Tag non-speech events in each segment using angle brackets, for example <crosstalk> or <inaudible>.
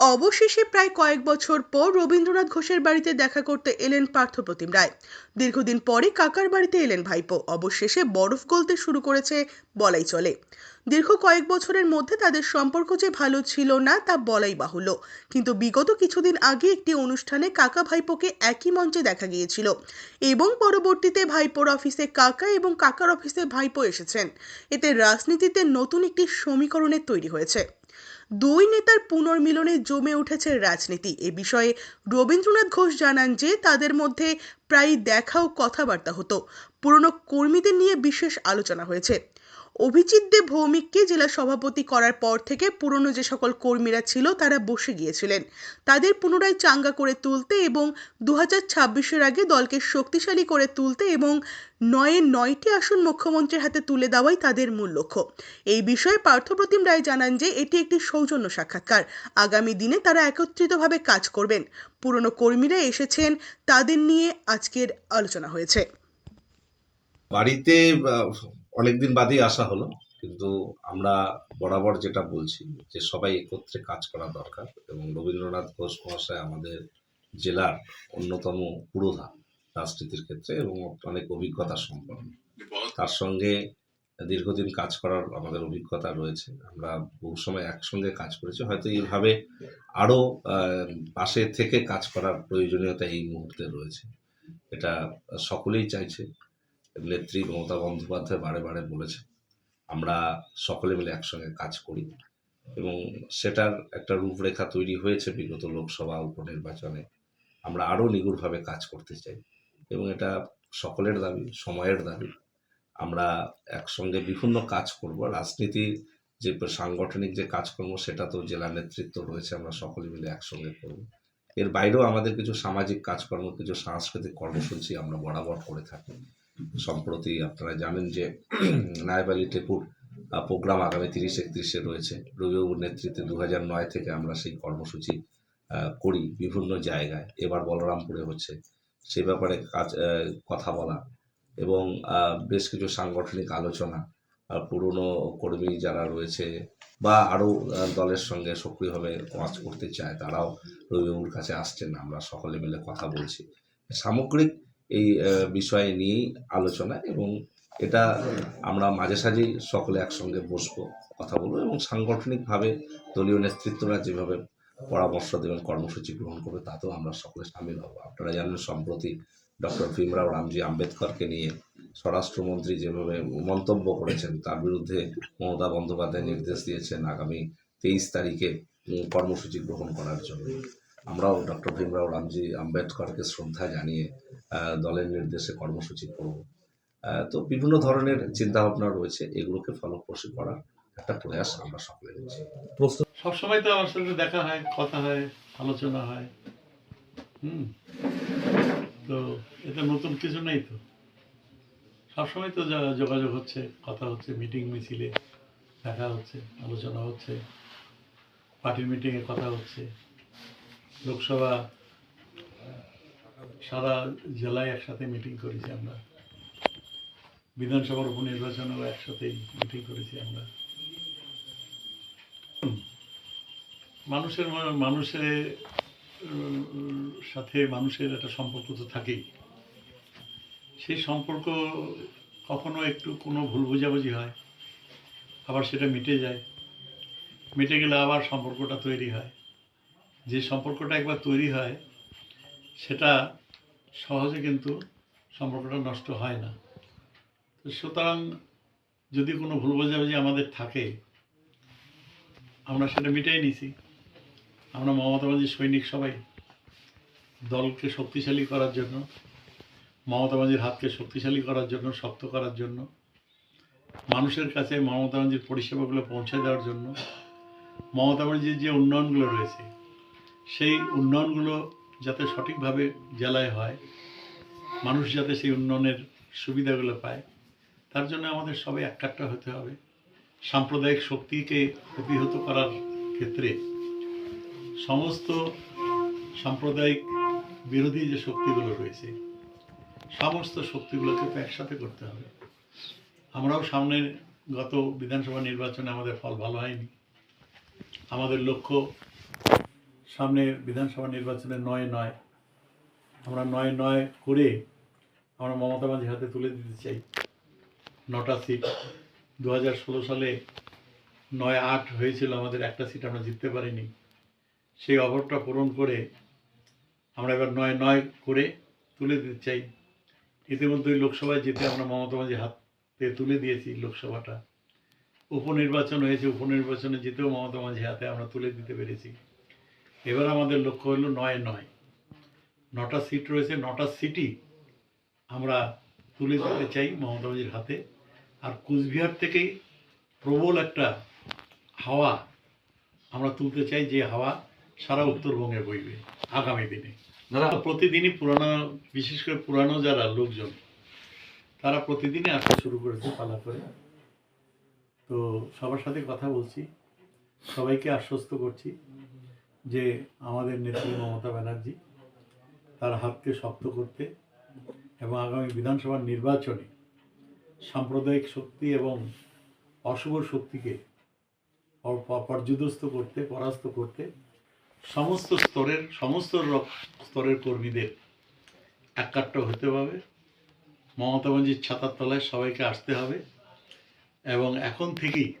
অবশেষে প্রায় কয়েক বছর পর রবীন্দ্রনাথ ঘোষের বাড়িতে দেখা করতে এলেন পার্থপ্রতিম রায়। দীর্ঘদিন পরে কাকার বাড়িতে এলেন ভাইপো। অবশেষে বরফ গলতে শুরু করেছে বলাই চলে। দীর্ঘ কয়েক বছরের মধ্যে তাদের সম্পর্ক যে ভালো ছিল না, তা বলাই বাহুল্য। কিন্তু বিগত কিছুদিন আগে একটি অনুষ্ঠানে কাকা ভাইপোকে একই মঞ্চে দেখা গিয়েছিল এবং পরবর্তীতে ভাইপোর অফিসে কাকা এবং কাকার অফিসে ভাইপো এসেছেন। এতে রাজনীতিতে নতুন একটি সমীকরণের তৈরি হয়েছে। দুই নেতার পুনর্মিলনে জমে উঠেছে রাজনীতি। এ বিষয়ে রবীন্দ্রনাথ ঘোষ জানান যে, তাদের মধ্যে প্রায়ই দেখা ও কথাবার্তা হতো। পুরনো কর্মীদের নিয়ে বিশেষ আলোচনা হয়েছে। অভিজিৎ দে ভৌমিককে জেলা সভাপতি করার পর থেকে পুরনো যে সকল কর্মীরা ছিল, তারা বসে গিয়েছিলেন। তাদের পুনরায় চাঙ্গা করে তুলতে এবং দু হাজার ছাব্বিশের আগে দলকে শক্তিশালী করে তুলতে এবং নয়ে নয়টি আসন মুখ্যমন্ত্রীর হাতে তুলে দেওয়াই তাদের মূল লক্ষ্য। এই বিষয়ে পার্থপ্রতিম রায় জানান যে, এটি একটি সৌজন্য সাক্ষাৎকার। আগামী দিনে তারা একত্রিতভাবে কাজ করবেন। পুরনো কর্মীরা এসেছেন, তাদের নিয়ে আজকের আলোচনা হয়েছে। বাড়িতে অনেকদিন বাদেই আসা হলো, কিন্তু আমরা বরাবর যেটা বলছি যে সবাই একত্রে কাজ করা দরকার এবং রবীন্দ্রনাথ ঘোষ মহাশয় আমাদের জেলার অন্যতম পুরোধা রাজনীতির ক্ষেত্রে এবং অনেক অভিজ্ঞতা সম্পন্ন। তার সঙ্গে দীর্ঘদিন কাজ করার আমাদের অভিজ্ঞতা রয়েছে। আমরা বহু সময় একসঙ্গে কাজ করেছি, হয়তো এইভাবে আরও পাশে থেকে কাজ করার প্রয়োজনীয়তা এই মুহূর্তে রয়েছে। এটা সকলেই চাইছে। নেত্রী মমতা বন্দ্যোপাধ্যায় বারে বারে বলেছে আমরা সকলে মিলে একসঙ্গে কাজ করি। এবং সেটার একটা রূপরেখা তৈরি হয়েছে বিগত লোকসভা উপনির্বাচনে। আমরা আরও নিগুড়ভাবে কাজ করতে চাই। এবং এটা সকলের দাবি, সময়ের দাবি। আমরা একসঙ্গে বিভিন্ন কাজ করব। রাজনীতির যে সাংগঠনিক যে কাজকর্ম, সেটা তো জেলা নেতৃত্ব রয়েছে, আমরা সকলে মিলে একসঙ্গে করব। এর বাইরেও আমাদের কিছু সামাজিক কাজকর্ম, কিছু সাংস্কৃতিক কর্মসূচি আমরা বরাবর করে থাকি। সম্প্রতি আপনারা জানেন যে <clears throat> নায়েব আলী টেপুর প্রোগ্রাম আগামী তিরিশ একত্রিশে রয়েছে। রবিবাবুর নেতৃত্বে দু নয় থেকে আমরা সেই কর্মসূচি করি বিভিন্ন জায়গায়। এবার বলরামপুরে হচ্ছে। সে ব্যাপারে কাজ কথা বলা এবং বেশ কিছু সাংগঠনিক আলোচনা পুরনো কর্মী যারা রয়েছে বা আরও দলের সঙ্গে সক্রিয়ভাবে কাজ করতে চায়, তারাও রবিবাবুর কাছে আসছেন। আমরা সকলে মিলে কথা বলছি। সামগ্রিক এই বিষয় নিয়েই আলোচনা এবং এটা আমরা মাঝে সাঝেই সকলে একসঙ্গে বসবো, কথা বলব এবং সাংগঠনিকভাবে দলীয় নেতৃত্বরা যেভাবে পরামর্শ দেবেন, কর্মসূচি গ্রহণ করবে, তাতেও আমরা সকলে সামিল হব। আপনারা জানেন, সম্প্রতি ডক্টর ভীমরাও রামজি আম্বেদকরকে নিয়ে স্বরাষ্ট্রমন্ত্রী যেভাবে মন্তব্য করেছেন, তার বিরুদ্ধে মমতা বন্দ্যোপাধ্যায় নির্দেশ দিয়েছেন আগামী তেইশ তারিখে কর্মসূচি গ্রহণ করার জন্য। আমরাও ডক্টর ভীমরাও রামজি আম্বেদকরকে শ্রদ্ধা জানিয়ে দলের নির্দেশে কর্মসূচি করব। তো বিভিন্ন ধরনের চিন্তাভাবনা রয়েছে এগুলোকে ফলপ্রসূ করার একটা প্রয়াস আমরা সকলে নিচ্ছি সবসময় তো আমার সঙ্গে দেখা হয় কথা হয় আলোচনা হয়। হুম। তো এটা নতুন কিছু নেই তো। সবসময় তো যা- যোগাযোগ হচ্ছে কথা হচ্ছে মিটিং মিছিলে দেখা হচ্ছে আলোচনা হচ্ছে পার্টির মিটিংয়ে কথা হচ্ছে। লোকসভা, সারা জেলায় একসাথে মিটিং করেছি আমরা। বিধানসভার উপনির্বাচনেও একসাথেই মিটিং করেছি আমরা। মানুষের মানুষের, সাথে মানুষের একটা সম্পর্ক তো থাকেই। সেই সম্পর্ক কখনো একটু কোনো ভুল বোঝাবুঝি হয়, আবার সেটা মিটে যায়। মিটে গেলে আবার সম্পর্কটা তৈরি হয়। যে সম্পর্কটা একবার তৈরি হয়, সেটা সহজে কিন্তু সম্পর্কটা নষ্ট হয় না। তো সুতরাং যদি কোনো ভুল বোঝাবুঝি আমাদের থাকে, আমরা সেটা মিটাই নিছি। আমরা মমতা ব্যানার্জির সৈনিক সবাই, দলকে শক্তিশালী করার জন্য মমতাবাজির হাতকে শক্তিশালী করার জন্য, শক্ত করার জন্য, মানুষের কাছে মমতা ব্যানার্জির পরিষেবাগুলো পৌঁছে দেওয়ার জন্য মমতা ব্যানার্জির যে উন্নয়নগুলো রয়েছে সেই উন্নয়নগুলো যাতে সঠিকভাবে জেলায় হয়, মানুষ যাতে সেই উন্নয়নের সুবিধাগুলো পায়, তার জন্য আমাদের সবাই একাট্টা হতে হবে। সাম্প্রদায়িক শক্তিকে প্রতিহত করার ক্ষেত্রে সমস্ত সাম্প্রদায়িক বিরোধী যে শক্তিগুলো রয়েছে, সমস্ত শক্তিগুলোকে তো একসাথে করতে হবে। আমরাও সামনে গত বিধানসভা নির্বাচনে আমাদের ফল ভালো হয়নি। আমাদের লক্ষ্য সামনে বিধানসভা নির্বাচনে নয় নয়। আমরা নয় নয় করে আমরা মমতা বাজির হাতে তুলে দিতে চাই। নটা সিট। দু হাজার ষোলো সালে নয় আট হয়েছিল আমাদের একটা সিট আমরা জিততে পারিনি। সেই অভাবটা পূরণ করে আমরা এবার নয় নয় করে তুলে দিতে চাই। ইতিমধ্যেই লোকসভায় জিতে আমরা মমতা বাজির হাতে তুলে দিয়েছি লোকসভাটা। উপনির্বাচন হয়েছে, উপনির্বাচনে জিতেও মমতা মাঝি হাতে আমরা তুলে দিতে পেরেছি। এবার আমাদের লক্ষ্য হলো নয় নয়। নটা সিট রয়েছে নটা সিটি আমরা তুলে দিতে চাই মমতা মাঝির হাতে। আর কুচবিহার থেকেই প্রবল একটা হাওয়া আমরা তুলতে চাই যে হাওয়া সারা উত্তরবঙ্গে বইবে আগামী দিনে। দাদা। প্রতিদিনই পুরানো বিশেষ করে পুরানো যারা লোকজন তারা প্রতিদিনই আসতে শুরু করেছে পালা করে। তো সবার সাথে কথা বলছি সবাইকে আশ্বস্ত করছি। যে আমাদের নেত্রী মমতা ব্যানার্জি তার হাতকে শক্ত করতে এবং আগামী বিধানসভার নির্বাচনে সাম্প্রদায়িক শক্তি এবং অশুভ শক্তিকে পর- পর- পর্যুদস্ত করতে, পরাস্ত করতে সমস্ত স্তরের সমস্ত স্তরের কর্মীদের একাট্ট হতে হবে। মমতা ব্যানার্জির ছাতার তলায় সবাইকে আসতে হবে এবং এখন থেকেই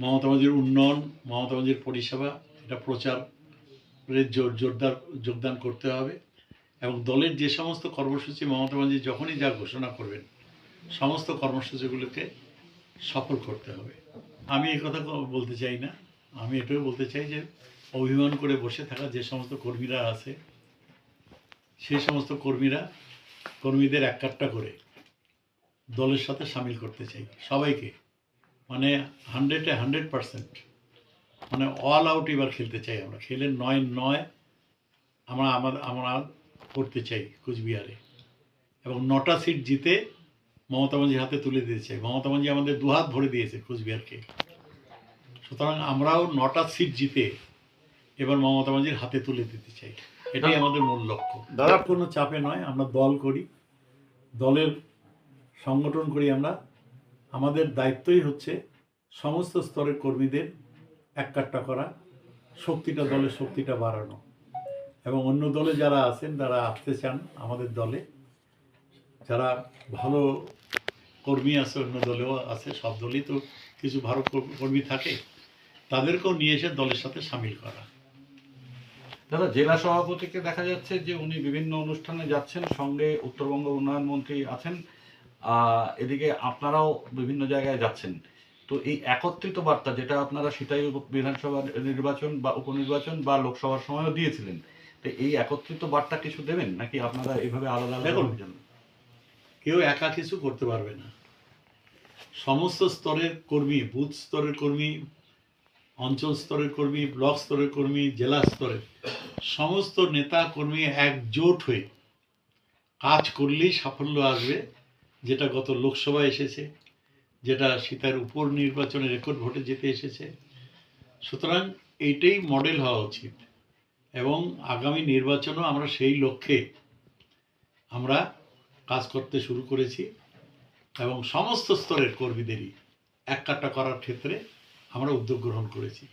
মমতা উন্নয়ন, মমতা ব্যানার্জির পরিষেবা, এটা প্রচারের জোর, জোরদার, যোগদান করতে হবে। এবং দলের যে সমস্ত কর্মসূচি মমতা যখনই যা ঘোষণা করবেন, সমস্ত কর্মসূচিগুলোকে সফল করতে হবে। আমি কথা বলতে চাই না। আমি এটাও বলতে চাই যে, অভিমান করে বসে থাকা যে সমস্ত কর্মীরা আছে সেই সমস্ত কর্মীরা, কর্মীদের এক করে দলের সাথে সামিল করতে চাই সবাইকে। মানে হান্ড্রেডে হান্ড্রেড পারসেন্ট মানে অল আউট এবার খেলতে চাই আমরা। খেলে নয় নয় আমরা আমার আমরা করতে চাই কুচবিহারে। এবং নটা সিট জিতে মমতা ব্যানার্জির হাতে তুলে দিতে চাই। মমতা ব্যানার্জি আমাদের দুহাত ভরে দিয়েছে কুচবিহারকে। সুতরাং আমরাও নটা সিট জিতে এবার মমতা ব্যানার্জির হাতে তুলে দিতে চাই। এটাই আমাদের মূল লক্ষ্য। দাদা কোনো চাপে নয় আমরা দল করি। দলের সংগঠন করি আমরা। আমাদের দায়িত্বই হচ্ছে সমস্ত স্তরের কর্মীদের এককাট্টা করা, শক্তিটা দলের শক্তিটা বাড়ানো। এবং অন্য দলে যারা আছেন, যারা আসতে চান আমাদের দলে, যারা ভালো কর্মী আছে, অন্য দলেও আছে, সব দলেই তো কিছু ভালো কর- কর্মী থাকে, তাদেরকেও নিয়ে এসে দলের সাথে সামিল করা। দাদা, জেলা সভাপতিকে দেখা যাচ্ছে যে উনি বিভিন্ন অনুষ্ঠানে যাচ্ছেন, সঙ্গে উত্তরবঙ্গ উন্নয়ন মন্ত্রী আছেন। এদিকে আপনারাও বিভিন্ন জায়গায় যাচ্ছেন। তো এই একত্রিত বার্তা যেটা আপনারা সেটাই বিধানসভা নির্বাচন বা উপনির্বাচন বা লোকসভার সময়ও দিয়েছিলেন তো এই একত্রিত বার্তা কিছু দেবেন নাকি আপনারা এইভাবে আলাদা আলাদা। কেউ একা কিছু করতে পারবে না। সমস্ত স্তরের কর্মী বুথ স্তরের কর্মী অঞ্চল স্তরের কর্মী ব্লক স্তরের কর্মী জেলা স্তরের সমস্ত নেতা কর্মী একজোট হয়ে কাজ করলেই সাফল্য আসবে। যেটা গত লোকসভায় এসেছে, যেটা সীতার উপর নির্বাচনে রেকর্ড ভোটে যেতে এসেছে। সুতরাং এইটাই মডেল হওয়া উচিত। এবং আগামী নির্বাচনও আমরা সেই লক্ষ্যে আমরা কাজ করতে শুরু করেছি এবং সমস্ত স্তরের কর্মীদেরই এক কাট্টা করার ক্ষেত্রে আমরা উদ্যোগ গ্রহণ করেছি।